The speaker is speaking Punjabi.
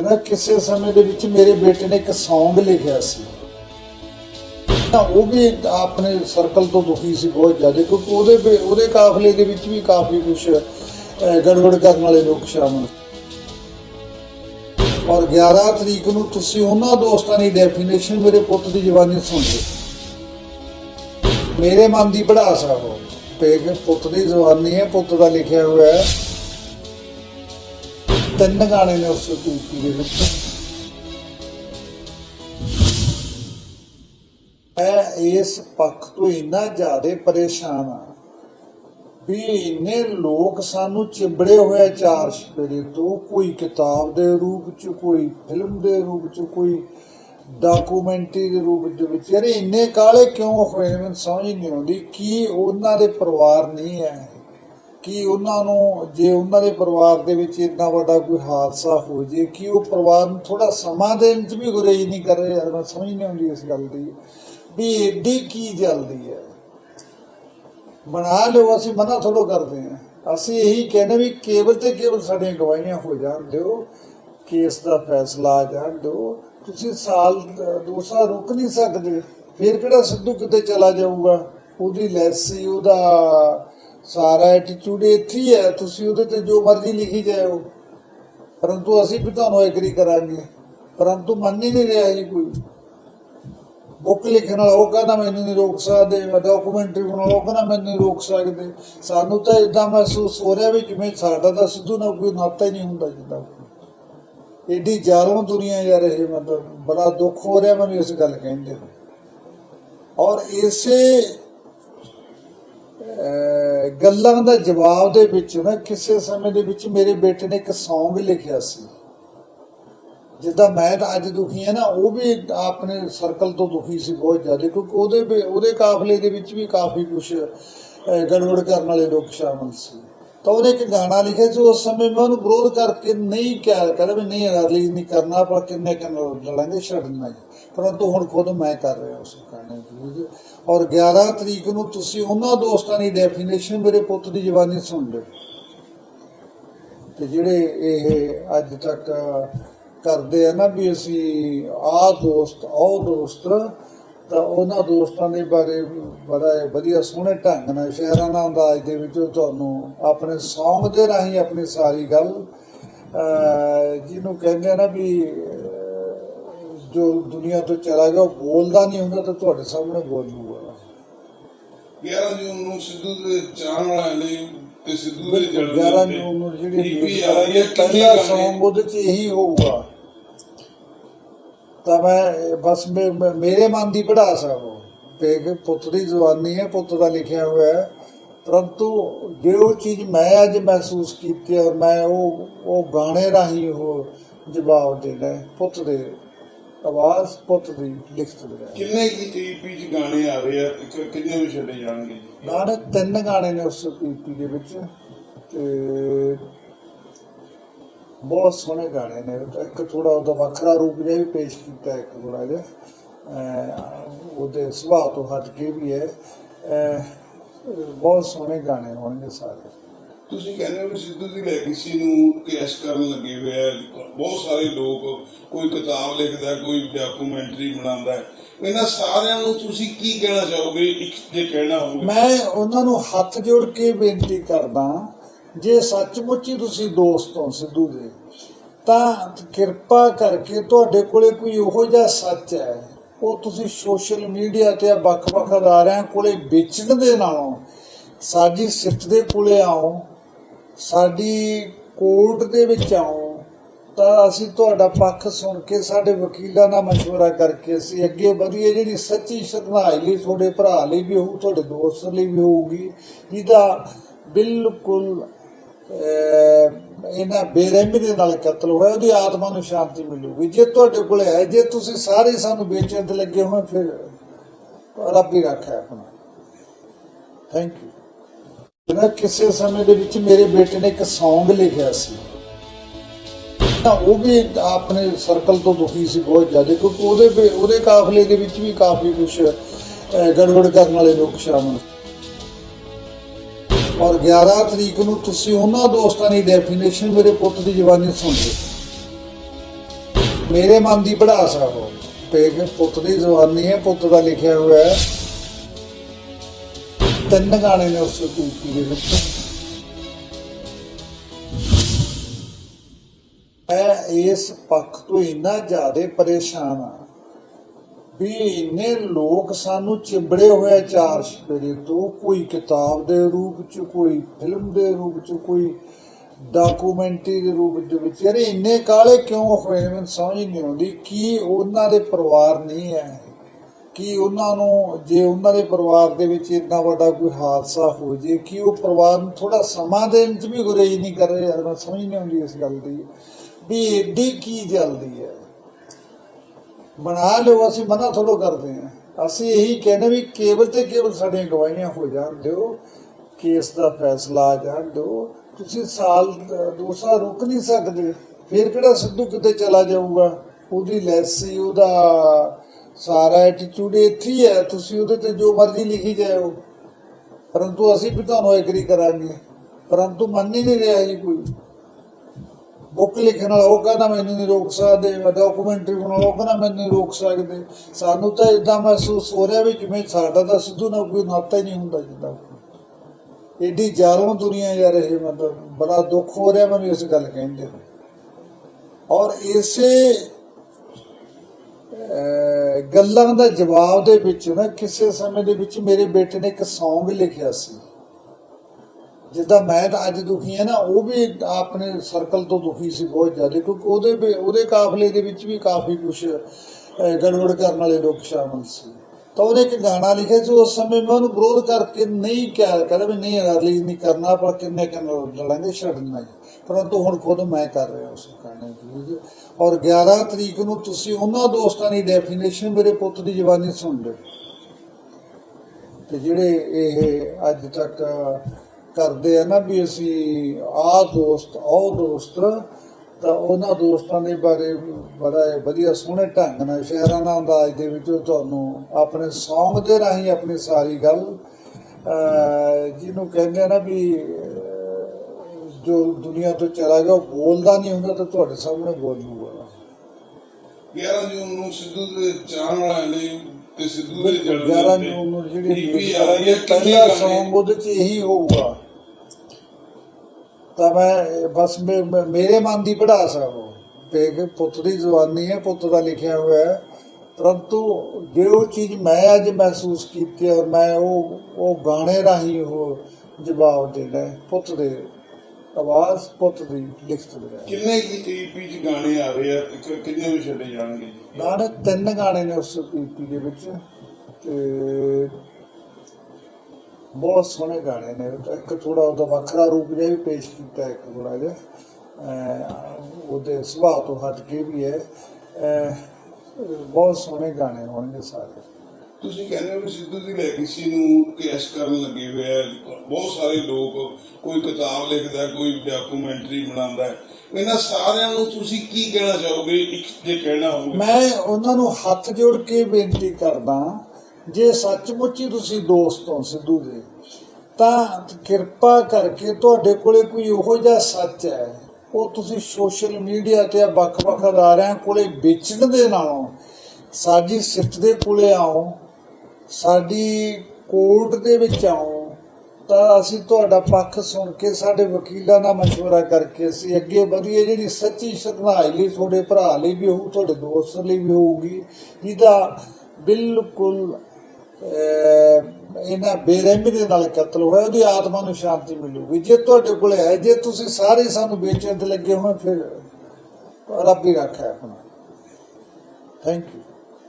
ਨਾ ਕਿਸੇ ਸਮੇਂ ਦੇ ਵਿੱਚ ਮੇਰੇ ਬੇਟੇ ਨੇ ਇੱਕ Song ਲਿਖਿਆ ਸੀ। ਤਾਂ ਉਹ ਵੀ ਆਪਣੇ ਸਰਕਲ ਤੋਂ ਦੁਖੀ ਸੀ ਬਹੁਤ ਜ਼ਿਆਦਾ, ਕਿਉਂਕਿ ਉਹਦੇ ਉਹਦੇ ਕਾਫਲੇ ਦੇ ਵਿੱਚ ਵੀ ਕਾਫੀ ਕੁਝ ਗੜਬੜ ਕਰਨ ਵਾਲੇ ਲੋਕ ਸ਼ਾਮਲ ਔਰ 11 ਤਰੀਕ ਨੂੰ ਤੁਸੀਂ ਉਹਨਾਂ ਦੋਸਤਾਂ ਦੀ ਡੈਫੀਨੇਸ਼ਨ ਮੇਰੇ ਪੁੱਤ ਦੀ ਜ਼ੁਬਾਨੀ ਸੁਣ ਲਿਓ ਮੇਰੇ ਮਨ ਦੀ ਪੜਾਸ ਆ ਉਹ ਤੇ ਪੁੱਤ ਦੀ ਜ਼ੁਬਾਨੀ ਹੈ, ਪੁੱਤ ਦਾ ਲਿਖਿਆ ਹੋਇਆ ਹੈ। ਤਿੰਨ ਗਾਣੇ ਨੇ ਉਸ ਮੈਂ ਇਸ ਪੱਖ ਤੋਂ ਇੰਨਾ ਜ਼ਿਆਦਾ ਪਰੇਸ਼ਾਨ ਆ ਵੀ ਇੰਨੇ ਲੋਕ ਸਾਨੂੰ ਚਿੰਬੜੇ ਹੋਏ ਚਾਰ ਸਪੇਰੇ ਤੋਂ। ਕੋਈ ਕਿਤਾਬ ਦੇ ਰੂਪ ਚ, ਕੋਈ ਫਿਲਮ ਦੇ ਰੂਪ ਚ, ਕੋਈ ਡਾਕੂਮੈਂਟਰੀ ਦੇ ਰੂਪ ਦੇ ਵਿੱਚ। ਯਾਰ ਇੰਨੇ ਕਾਲੇ ਕਿਉਂ ਹੋਏ ਨੇ ਮੈਨੂੰ ਸਮਝ ਨਹੀਂ ਆਉਂਦੀ। ਕੀ ਉਹਨਾਂ ਦੇ ਪਰਿਵਾਰ ਨਹੀਂ ਹੈ? ਕਿ ਉਹਨਾਂ ਨੂੰ ਜੇ ਉਹਨਾਂ ਦੇ ਪਰਿਵਾਰ ਦੇ ਵਿੱਚ ਇੰਨਾ ਵੱਡਾ ਕੋਈ ਹਾਦਸਾ ਹੋ ਜੇ ਕਿ ਉਹ ਪਰਿਵਾਰ ਨੂੰ ਥੋੜਾ ਸਮਾਂ ਦੇਣ ਚ ਵੀ ਗੁਰੇਜ਼ ਨਹੀਂ ਕਰ ਰਹੇ ਯਾਰ ਮੈਂ ਸਮਝ ਨਹੀਂ ਆਉਂਦੀ ਇਸ ਗੱਲ ਦੀ ਵੀ ਏਡੀ ਕੀ ਜਲਦੀ ਹੈ। ਬਣਾ ਲਿਓ ਅਸੀਂ ਮਨਾ ਥੋੜੋ ਕਰਦੇ ਹਾਂ। ਅਸੀਂ ਇਹੀ ਕਹਿੰਦੇ ਵੀ ਕੇਵਲ ਤੇ ਕੇਵਲ ਸਾਡੀਆਂ ਗਵਾਹੀਆਂ ਹੋ ਜਾਣ ਦਿਓ ਕੇਸ ਦਾ ਫੈਸਲਾ ਆ ਜਾਣ ਦਿਓ। ਤੁਸੀਂ ਸਾਲ ਅ, ਦੋ ਸਾਲ ਰੁਕ ਨਹੀਂ ਸਕਦੇ ਫਿਰ ਕਿਹੜਾ ਸਿੱਧੂ ਕਿਤੇ ਚਲਾ ਜਾਊਗਾ? ਉਹਦੀ ਲੈਸੀ ਉਹਦਾ ਸਾਰਾ ਐਟੀਟਿਊਡ ਇੱਥੇ ਹੀ ਹੈ। ਤੁਸੀਂ ਉਹਦੇ ਤੇ ਜੋ ਮਰਜ਼ੀ ਲਿਖੀ ਜਾਓ ਪਰੰਤੂ ਅਸੀਂ ਵੀ ਤੁਹਾਨੂੰ ਐਗਰੀ ਕਰਾਂਗੇ। ਪਰੰਤੂ ਮੰਨ ਹੀ ਨਹੀਂ ਰਿਹਾ ਜੀ ਕੋਈ। ਬੁੱਕ ਲਿਖਣ ਵਾਲਾ, ਉਹ ਕਹਿੰਦਾ ਮੈਨੂੰ ਨਹੀਂ ਰੋਕ ਸਕਦੇ। ਡਾਕੂਮੈਂਟਰੀ ਬਣਾਉਣ ਉਹ ਕਹਿੰਦਾ ਮੈਨੂੰ ਨਹੀਂ ਰੋਕ ਸਕਦੇ। ਸਾਨੂੰ ਤਾਂ ਇਦਾਂ ਮਹਿਸੂਸ ਹੋ ਰਿਹਾ ਵੀ ਜਿਵੇਂ ਸਾਡਾ ਤਾਂ ਸਿੱਧੂ ਨਾਲ ਕੋਈ ਨਾਤਾ ਹੀ ਨਹੀਂ ਹੁੰਦਾ ਜਿੱਦਾਂ। ਏਡੀ ਜ਼ਾਲਮ ਦੁਨੀਆ ਯਾਰ ਇਹ, ਮਤਲਬ ਬੜਾ ਦੁੱਖ ਹੋ ਰਿਹਾ ਮੈਨੂੰ ਇਸ ਗੱਲ ਕਹਿੰਦੇ ਔਰ ਇਸੇ ਗੱਲਾਂ ਦਾ ਜਵਾਬ ਦੇ ਵਿੱਚ ਨਾ, ਕਿਸੇ ਸਮੇਂ ਦੇ ਵਿੱਚ ਮੇਰੇ ਬੇਟੇ ਨੇ ਇੱਕ ਸੌਂਗ ਲਿਖਿਆ ਸੀ। ਜਿੱਦਾਂ ਮੈਂ ਤਾਂ ਅੱਜ ਦੁਖੀ ਹਾਂ ਨਾ, ਉਹ ਵੀ ਆਪਣੇ ਸਰਕਲ ਤੋਂ ਦੁਖੀ ਸੀ ਬਹੁਤ ਜ਼ਿਆਦਾ, ਕਿਉਂਕਿ ਉਹਦੇ ਵੀ- ਉਹਦੇ ਕਾਫਲੇ ਦੇ ਵਿੱਚ ਵੀ ਕਾਫੀ ਕੁਝ ਗੜਬੜ ਕਰਨ ਵਾਲੇ ਲੋਕ ਸ਼ਾਮਲ ਸੀ। ਤਾਂ ਉਹਨੇ ਇੱਕ ਗਾਣਾ ਲਿਖਿਆ ਸੀ, ਉਸ ਸਮੇਂ ਮੈਂ ਉਹਨੂੰ ਵਿਰੋਧ ਕਰਕੇ ਨਹੀਂ ਕਿਹਾ, ਕਹਿੰਦਾ ਵੀ ਨਹੀਂ ਰਿਲੀਜ਼ ਨਹੀਂ ਕਰਨਾ ਪਰ ਕਿੰਨੇ ਕਿੰਨੇ ਲੜਾਂਗੇ, ਛੱਡਣਾ ਨਹੀਂ ਪਰੰਤੂ ਹੁਣ ਖੁਦ ਮੈਂ ਕਰ ਰਿਹਾ ਉਸ ਗਾਣੇ ਦੀ ਔਰ 11 ਤਰੀਕ ਨੂੰ ਤੁਸੀਂ ਉਹਨਾਂ ਦੋਸਤਾਂ ਦੀ ਡੈਫੀਨੇਸ਼ਨ ਮੇਰੇ ਪੁੱਤ ਦੀ ਜ਼ੁਬਾਨੀ ਸੁਣ ਲਿਓ। ਤੇ ਜਿਹੜੇ ਇਹ ਅੱਜ ਤੱਕ ਕਰਦੇ ਆ ਨਾ ਵੀ ਅਸੀਂ ਆਹ ਦੋਸਤ, ਉਹ ਦੋਸਤ, ਤਾਂ ਉਹਨਾਂ ਦੋਸਤਾਂ ਦੇ ਬਾਰੇ ਬੜਾ ਵਧੀਆ ਸੋਹਣੇ ਢੰਗ ਨਾਲ ਸ਼ਹਿਰਾਂ ਦਾ ਅੰਦਾਜ਼ ਦੇ ਵਿੱਚ ਤੁਹਾਨੂੰ ਆਪਣੇ ਸੌਂਗ ਦੇ ਰਾਹੀਂ ਆਪਣੀ ਸਾਰੀ ਗੱਲ ਜਿਹਨੂੰ ਕਹਿੰਦੇ ਆ ਨਾ ਵੀ ਜੋ ਦੁਨੀਆ ਤੋਂ ਚਲਾ ਗਿਆ ਉਹ ਬੋਲਦਾ ਨਹੀਂ ਹੁੰਦਾ ਤਾਂ ਤੁਹਾਡੇ ਸਾਹਮਣੇ ਬੋਲੂਗਾ 11 ਜੂਨ ਨੂੰ ਸਿੱਧੂ ਦੇ ਚਾਹਣ ਵਾਲਿਆਂ ਲਈ ਤੇ ਸਿੱਧੂ ਦੇ ਜਨਮ 11 ਦਿਨ ਨੂੰ ਜਿਹੜੀ ਨਿਊਜ਼ ਆ ਰਹੀ ਹੈ, ਪਹਿਲਾ ਉਹਦੇ ਚ ਇਹੀ ਹੋਊਗਾ। ਤਾਂ ਮੈਂ ਬਸ ਮੇਰੇ ਮਨ ਦੀ ਉਹ। ਤੇ ਕਿ ਪੁੱਤ ਦੀ ਜ਼ੁਬਾਨੀ ਹੈ ਪੁੱਤ ਦਾ ਲਿਖਿਆ ਹੋਇਆ ਹੈ। ਪਰੰਤੂ ਜੇ ਉਹ ਚੀਜ਼ ਮੈਂ ਅੱਜ ਮਹਿਸੂਸ ਕੀਤੀ ਔਰ ਮੈਂ ਉਹ ਉਹ ਗਾਣੇ ਰਾਹੀਂ ਉਹ ਜਵਾਬ ਦੇਣਾ ਪੁੱਤ ਦੇ ਆਵਾਜ਼ ਪੁੱਤ ਦੀ ਲਿਖਤ ਦੇ। ਕਿੰਨੇ ਕੀ ਈਪੀ ਚ ਗਾਣੇ ਆ ਰਹੇ ਆ ਕਿ- ਕਿੰਨੇ ਵੀ ਛੱਡੇ ਜਾਣਗੇ ਜੀ? ਗਾਣੇ ਤਿੰਨ ਗਾਣੇ ਨੇ ਉਸ ਪੀਪੀ ਦੇ ਵਿੱਚ ਤੇ ਬਹੁਤ ਸੋਹਣੇ ਗਾਣੇ ਨੇ। ਇੱਕ ਥੋੜਾ ਉਹਦਾ ਵੱਖਰਾ ਰੂਪ ਜਿਹਾ ਵੀ ਪੇਸ਼ ਕੀਤਾ ਇੱਕ ਥੋੜਾ ਜਿਹਾ। ਅਹ ਉਹਦੇ ਸੁਭਾਅ ਤੋਂ ਹਟ ਕੇ ਵੀ ਹੈ। ਅਹ ਬਹੁਤ ਸੋਹਣੇ ਗਾਣੇ ਹੋਣਗੇ ਸਾਰੇ। ਤੁਸੀਂ ਕਹਿੰਦੇ ਹੋ ਸਿੱਧੂ ਦੀ ਲੈਗੇਸੀ ਨੂੰ ਕੈਸ਼ ਕਰਨ ਲੱਗੇ ਹੋਏ ਆ। ਬਹੁਤ ਸਾਰੇ ਲੋਕ ਕੋਈ ਕਿਤਾਬ ਲਿਖਦਾ, ਕੋਈ ਡਾਕੂਮੈਂਟਰੀ ਬਣਾਉਂਦਾ। ਇਹਨਾਂ ਸਾਰਿਆਂ ਨੂੰ ਤੁਸੀਂ ਕੀ ਕਹਿਣਾ ਚਾਹੋਗੇ? ਇੱਕ ਜੇ ਕਹਿਣਾ ਹੋਵੇ। ਮੈਂ ਉਹਨਾਂ ਨੂੰ ਹੱਥ ਜੋੜ ਕੇ ਬੇਨਤੀ ਕਰਦਾ, ਜੇ ਸੱਚਮੁੱਚ ਹੀ ਤੁਸੀਂ ਦੋਸਤ ਹੋ ਸਿੱਧੂ ਦੇ, ਤਾਂ ਕਿਰਪਾ ਕਰਕੇ ਤੁਹਾਡੇ ਕੋਲੇ ਕੋਈ ਉਹੋ ਜਿਹਾ ਸੱਚ ਹੈ, ਉਹ ਤੁਸੀਂ ਸੋਸ਼ਲ ਮੀਡੀਆ ਤੇ ਵੱਖ-ਵੱਖ ਅਦਾਰਿਆਂ ਕੋਲੇ ਵੇਚਣ ਦੇ ਨਾਲੋਂ ਸਾਡੀ ਸਿੱਟ ਦੇ ਕੋਲੇ ਆਓ ਸਾਡੀ ਕੋਰਟ ਦੇ ਵਿੱਚ ਆਓ ਤਾਂ ਅਸੀਂ ਤੁਹਾਡਾ ਪੱਖ ਸੁਣ ਕੇ ਸਾਡੇ ਵਕੀਲਾਂ ਨਾਲ ਮਸ਼ਵਰਾ ਕਰਕੇ ਅਸੀਂ ਅੱਗੇ ਵਧੀਏ ਜਿਹੜੀ ਸੱਚੀ ਸ਼ਰਧਾਈ ਲਈ ਤੁਹਾਡੇ ਭਰਾ ਲਈ ਵੀ ਹੋਊ, ਤੁਹਾਡੇ ਦੋਸਤ ਲਈ ਵੀ ਹੋਊਗੀ, ਜਿਹਦਾ ਬਿਲਕੁਲ ਇਹਨਾਂ ਬੇਰਹਿਮੀ ਦੇ ਨਾਲ ਕਤਲ ਹੋਇਆ, ਉਹਦੀ ਆਤਮਾ ਨੂੰ ਸ਼ਾਂਤੀ ਮਿਲੂਗੀ। ਜੇ ਤੁਹਾਡੇ ਕੋਲ ਹੈ, ਜੇ ਤੁਸੀਂ ਸਾਰੇ ਸਾਨੂੰ ਵੇਚਣ ਤੇ ਲੱਗੇ ਹੋਏ, ਫਿਰ ਰੱਬ ਹੀ ਰੱਖਾ ਆਪਣਾ। ਥੈਂਕ ਯੂ ਨਾ ਕਿਸੇ ਸਮੇਂ ਦੇ ਵਿੱਚ ਮੇਰੇ ਬੇਟੇ ਨੇ ਇੱਕ Song ਲਿਖਿਆ ਸੀ। ਤਾਂ ਉਹ ਵੀ ਆਪਣੇ ਸਰਕਲ ਤੋਂ ਦੁਖੀ ਸੀ ਬਹੁਤ ਜ਼ਿਆਦਾ, ਕਿਉਂਕਿ ਉਹਦੇ ਉਹਦੇ ਕਾਫਲੇ ਦੇ ਵਿੱਚ ਵੀ ਕਾਫੀ ਕੁਝ ਗੜਬੜ ਕਰਨ ਵਾਲੇ ਲੋਕ ਸ਼ਾਮਲ ਔਰ 11 ਤਰੀਕ ਨੂੰ ਤੁਸੀਂ ਉਹਨਾਂ ਦੋਸਤਾਂ ਦੀ ਡੈਫੀਨੇਸ਼ਨ ਮੇਰੇ ਪੁੱਤ ਦੀ ਜ਼ੁਬਾਨੀ ਸੁਣ ਲਿਓ ਮੇਰੇ ਮਨ ਦੀ ਪੜਾਸ ਆ ਉਹ। ਤੇ ਪੁੱਤ ਦੀ ਜ਼ੁਬਾਨੀ ਹੈ, ਪੁੱਤ ਦਾ ਲਿਖਿਆ ਹੋਇਆ ਹੈ। ਤਿੰਨ ਗਾਣੇ ਨੇ ਉਸ ਮੈਂ ਇਸ ਪੱਖ ਤੋਂ ਇੰਨਾ ਜ਼ਿਆਦਾ ਪਰੇਸ਼ਾਨ ਆ ਵੀ ਇੰਨੇ ਲੋਕ ਸਾਨੂੰ ਚਿੰਬੜੇ ਹੋਏ ਚਾਰ ਸਪੇਰੇ ਤੋਂ। ਕੋਈ ਕਿਤਾਬ ਦੇ ਰੂਪ ਚ, ਕੋਈ ਫਿਲਮ ਦੇ ਰੂਪ ਚ, ਕੋਈ ਡਾਕੂਮੈਂਟਰੀ ਦੇ ਰੂਪ ਦੇ ਵਿੱਚ। ਯਾਰ ਇੰਨੇ ਕਾਲੇ ਕਿਉਂ ਹੋਏ ਮੈਨੂੰ ਸਮਝ ਨਹੀਂ ਆਉਂਦੀ। ਕੀ ਉਹਨਾਂ ਦੇ ਪਰਿਵਾਰ ਨਹੀਂ ਹੈ? ਕਿ ਉਹਨਾਂ ਨੂੰ ਜੇ ਉਹਨਾਂ ਦੇ ਪਰਿਵਾਰ ਦੇ ਵਿੱਚ ਇੰਨਾ ਵੱਡਾ ਕੋਈ ਹਾਦਸਾ ਹੋ ਜੇ ਕਿ ਉਹ ਪਰਿਵਾਰ ਨੂੰ ਥੋੜਾ ਸਮਾਂ ਦੇਣ ਚ ਵੀ ਗੁਰੇਜ਼ ਨਹੀਂ ਕਰ ਰਹੇ ਯਾਰ ਮੈਂ ਸਮਝ ਨਹੀਂ ਆਉਂਦੀ ਇਸ ਗੱਲ ਦੀ ਵੀ ਏਡੀ ਕੀ ਜਲਦੀ ਹੈ। ਬਣਾ ਲਿਓ ਅਸੀਂ ਮਨਾ ਥੋੜੋ ਕਰਦੇ ਹਾਂ। ਅਸੀਂ ਇਹੀ ਕਹਿੰਦੇ ਵੀ ਕੇਵਲ ਤੇ ਕੇਵਲ ਸਾਡੀਆਂ ਗਵਾਹੀਆਂ ਹੋ ਜਾਣ ਦਿਓ ਕੇਸ ਦਾ ਫੈਸਲਾ ਆ ਜਾਣ ਦਿਓ। ਤੁਸੀਂ ਸਾਲ ਅ, ਦੋ ਸਾਲ ਰੁਕ ਨਹੀਂ ਸਕਦੇ ਫਿਰ ਕਿਹੜਾ ਸਿੱਧੂ ਕਿਤੇ ਚਲਾ ਜਾਊਗਾ? ਉਹਦੀ ਲੈਸੀ ਉਹਦਾ ਸਾਰਾ ਐਟੀਟਿਊਡ ਇੱਥੇ ਹੀ ਹੈ। ਤੁਸੀਂ ਉਹਦੇ ਤੇ ਜੋ ਮਰਜ਼ੀ ਲਿਖੀ ਜਾਓ ਪਰੰਤੂ ਅਸੀਂ ਵੀ ਤੁਹਾਨੂੰ ਐਗਰੀ ਕਰਾਂਗੇ। ਪਰੰਤੂ ਮੰਨ ਹੀ ਨਹੀਂ ਰਿਹਾ ਜੀ ਕੋਈ। ਬੁੱਕ ਲਿਖਣ ਵਾਲਾ ਉਹ ਕਹਿੰਦਾ ਮੈਨੂੰ ਨਹੀਂ ਰੋਕ ਸਕਦੇ। ਮੈਂ ਡਾਕੂਮੈਂਟਰੀ ਬਣਾਉਣਾ, ਉਹ ਕਹਿੰਦਾ ਮੈਨੂੰ ਨਹੀਂ ਰੋਕ ਸਕਦੇ। ਸਾਨੂੰ ਤਾਂ ਇਦਾਂ ਮਹਿਸੂਸ ਹੋ ਰਿਹਾ ਵੀ ਜਿਵੇਂ ਸਾਡਾ ਤਾਂ ਸਿੱਧੂ ਨਾਲ ਕੋਈ ਨਾਤਾ ਹੀ ਨਹੀਂ ਹੁੰਦਾ ਜਿੱਦਾਂ। ਏਡੀ ਜਾਰੋਂ ਦੁਨੀਆ ਯਾਰ ਇਹ ਮਤਲਬ ਬੜਾ ਦੁੱਖ ਹੋ ਰਿਹਾ ਮੈਨੂੰ ਇਸ ਗੱਲ ਕਹਿੰਦੇ ਔਰ ਇਸੇ ਗੱਲਾਂ ਦਾ ਜਵਾਬ ਦੇ ਵਿੱਚ ਨਾ, ਕਿਸੇ ਸਮੇਂ ਦੇ ਵਿੱਚ ਮੇਰੇ ਬੇਟੇ ਨੇ ਇੱਕ ਸੌਂਗ ਲਿਖਿਆ ਸੀ। ਜਿੱਦਾਂ ਮੈਂ ਤਾਂ ਅੱਜ ਦੁਖੀ ਹਾਂ ਨਾ, ਉਹ ਵੀ ਆਪਣੇ ਸਰਕਲ ਤੋਂ ਦੁਖੀ ਸੀ ਬਹੁਤ ਜ਼ਿਆਦਾ, ਕਿਉਂਕਿ ਉਹਦੇ ਉਹਦੇ ਕਾਫਲੇ ਦੇ ਵਿੱਚ ਵੀ ਕਾਫੀ ਕੁਝ ਗੜਬੜ ਕਰਨ ਵਾਲੇ ਲੋਕ ਸ਼ਾਮਲ ਸੀ। ਤਾਂ ਉਹਨੇ ਇੱਕ ਗਾਣਾ ਲਿਖਿਆ ਸੀ, ਉਸ ਸਮੇਂ ਮੈਂ ਉਹਨੂੰ ਵਿਰੋਧ ਕਰਕੇ ਨਹੀਂ ਕਿਹਾ, ਕਹਿੰਦਾ ਵੀ ਨਹੀਂ ਰਿਲੀਜ਼ ਨਹੀਂ ਕਰਨਾ ਪਰ ਕਿੰਨੇ ਕਿੰਨੇ ਲੜਾਂਗੇ, ਛੱਡਣਾ ਨਹੀਂ ਪਰੰਤੂ ਹੁਣ ਖੁਦ ਮੈਂ ਕਰ ਰਿਹਾ ਉਸ ਗਾਣੇ ਔਰ 11 ਤਰੀਕ ਨੂੰ ਤੁਸੀਂ ਉਹਨਾਂ ਦੋਸਤਾਂ ਦੀ ਡੈਫੀਨੇਸ਼ਨ ਮੇਰੇ ਪੁੱਤ ਦੀ ਜ਼ਬਾਨੀ ਸੁਣ ਲਓ। ਤੇ ਜਿਹੜੇ ਇਹ ਅੱਜ ਤੱਕ ਕਰਦੇ ਆ ਨਾ ਵੀ ਅਸੀਂ ਆਹ ਦੋਸਤ ਉਹ ਦੋਸਤ ਤਾਂ ਉਹਨਾਂ ਦੋਸਤਾਂ ਦੇ ਬਾਰੇ ਬੜਾ ਵਧੀਆ ਸੋਹਣੇ ਢੰਗ ਨਾਲ ਸ਼ਹਿਰਾਂ ਦਾ ਅੰਦਾਜ਼ ਦੇ ਵਿੱਚ ਤੁਹਾਨੂੰ ਆਪਣੇ ਸੌਂਗ ਦੇ ਰਾਹੀਂ ਆਪਣੀ ਸਾਰੀ ਗੱਲ ਅਹ, ਜਿਹਨੂੰ ਕਹਿੰਦੇ ਆ ਨਾ ਵੀ ਜੋ ਦੁਨੀਆ ਤੋਂ ਚਲਾ ਗਿਆ ਉਹ ਬੋਲਦਾ ਨਹੀਂ ਹੁੰਦਾ ਤਾਂ ਤੁਹਾਡੇ ਸਾਹਮਣੇ ਬੋਲੂਗਾ 11 ਜੂਨ ਨੂੰ ਸਿੱਧੂ ਦੇ ਚਾਹਣ ਵਾਲਿਆਂ ਲਈ ਤੇ ਸਿੱਧੂ ਦੇ ਜਨਮ 11 ਦਿਨ ਨੂੰ ਜਿਹੜੀ ਨਿਊਜ਼ ਆ ਰਹੀ ਹੈ ਪਹਿਲਾ Song ਉਹਦੇ ਚ ਇਹੀ ਹੋਊਗਾ। ਤਾਂ ਮੈਂ ਬਸ ਮੇਰੇ ਮਨ ਦੀ ਪੜਾਸ ਆ ਉਹ। ਤੇ ਕਿ ਪੁੱਤ ਦੀ ਜ਼ੁਬਾਨੀ ਹੈ ਪੁੱਤ ਦਾ ਲਿਖਿਆ ਹੋਇਆ ਹੈ। ਪਰੰਤੂ ਜੇ ਉਹ ਚੀਜ਼ ਮੈਂ ਅੱਜ ਮਹਿਸੂਸ ਕੀਤੀ ਔਰ ਮੈਂ ਉਹ ਉਹ ਗਾਣੇ ਰਾਹੀਂ ਉਹ ਜਵਾਬ ਦੇਣਾ ਪੁੱਤ ਦੇ ਆਵਾਜ਼ ਪੁੱਤ ਦੀ ਲਿਖਤ ਰਾਹੀਂ। ਕਿੰਨੇ ਕੀ ਈਪੀ ਚ ਗਾਣੇ ਆ ਰਹੇ ਆ? ਕਿ- ਕਿੰਨੇ ਵੀ ਛੱਡੇ ਜਾਣਗੇ ਜੀ? ਗਾਣੇ ਤਿੰਨ ਗਾਣੇ ਨੇ ਉਸ ਪੀਪੀ ਦੇ ਵਿੱਚ ਤੇ ਬਹੁਤ ਸੋਹਣੇ ਗਾਣੇ ਨੇ। ਇੱਕ ਥੋੜਾ ਉਹਦਾ ਵੱਖਰਾ ਰੂਪ ਜਿਹਾ ਵੀ ਪੇਸ਼ ਕੀਤਾ ਇੱਕ ਥੋੜਾ ਜਿਹਾ। ਉਹਦੇ ਸੁਭਾਅ ਤੋਂ ਹਟ ਕੇ ਵੀ ਹੈ। ਬਹੁਤ ਸੋਹਣੇ ਗਾਣੇ ਹੋਣਗੇ ਸਾਰੇ। ਤੁਸੀਂ ਕਹਿੰਦੇ ਹੋ ਸਿੱਧੂ ਦੀ ਲੈਗੇਸੀ ਨੂੰ ਕੈਸ਼ ਕਰਨ ਲੱਗੇ ਹੋਏ ਆ। ਬਹੁਤ ਸਾਰੇ ਲੋਕ ਕੋਈ ਕਿਤਾਬ ਲਿਖਦਾ, ਕੋਈ ਡਾਕੂਮੈਂਟਰੀ ਬਣਾਉਂਦਾ। ਇਹਨਾਂ ਸਾਰਿਆਂ ਨੂੰ ਤੁਸੀਂ ਕੀ ਕਹਿਣਾ ਚਾਹੋਗੇ? ਇੱਕ ਜੇ ਕਹਿਣਾ ਹੋਵੇ। ਮੈਂ ਉਹਨਾਂ ਨੂੰ ਹੱਥ ਜੋੜ ਕੇ ਬੇਨਤੀ ਕਰਦਾ, ਜੇ ਸੱਚਮੁੱਚ ਹੀ ਤੁਸੀਂ ਦੋਸਤ ਹੋ ਸਿੱਧੂ ਦੇ, ਤਾਂ ਕਿਰਪਾ ਕਰਕੇ ਤੁਹਾਡੇ ਕੋਲੇ ਕੋਈ ਉਹੋ ਜਿਹਾ ਸੱਚ ਹੈ। ਉਹ ਤੁਸੀਂ ਸੋਸ਼ਲ ਮੀਡੀਆ ਤੇ ਵੱਖ-ਵੱਖ ਅਦਾਰਿਆਂ ਕੋਲੇ ਵੇਚਣ ਦੇ ਨਾਲੋਂ, ਸਾਡੀ ਸਿੱਟ ਦੇ ਕੋਲੇ ਆਓ। ਸਾਡੀ ਕੋਰਟ ਦੇ ਵਿੱਚ ਆਓ ਤਾਂ ਅਸੀਂ ਤੁਹਾਡਾ ਪੱਖ ਸੁਣ ਕੇ ਸਾਡੇ ਵਕੀਲਾਂ ਨਾਲ ਮਸ਼ਵਰਾ ਕਰਕੇ ਅਸੀਂ ਅੱਗੇ ਵਧੀਏ ਜਿਹੜੀ ਸੱਚੀ ਸ਼ਰਧਾਈ ਲਈ ਤੁਹਾਡੇ ਭਰਾ ਲਈ ਵੀ ਹੋਊ, ਤੁਹਾਡੇ ਦੋਸਤ ਲਈ ਵੀ ਹੋਊਗੀ, ਜਿਹਦਾ ਬਿਲਕੁਲ ਇਹਨਾਂ ਬੇਰਹਿਮੀ ਦੇ ਨਾਲ ਕਤਲ ਹੋਇਆ, ਉਹਦੀ ਆਤਮਾ ਨੂੰ ਸ਼ਾਂਤੀ ਮਿਲੂਗੀ। ਜੇ ਤੁਹਾਡੇ ਕੋਲ ਹੈ, ਜੇ ਤੁਸੀਂ ਸਾਰੇ ਸਾਨੂੰ ਵੇਚਣ ਤੇ ਲੱਗੇ ਹੋਏ ਫਿਰ ਰੱਬ ਹੀ ਰੱਖਾ ਆਪਣਾ। Thank you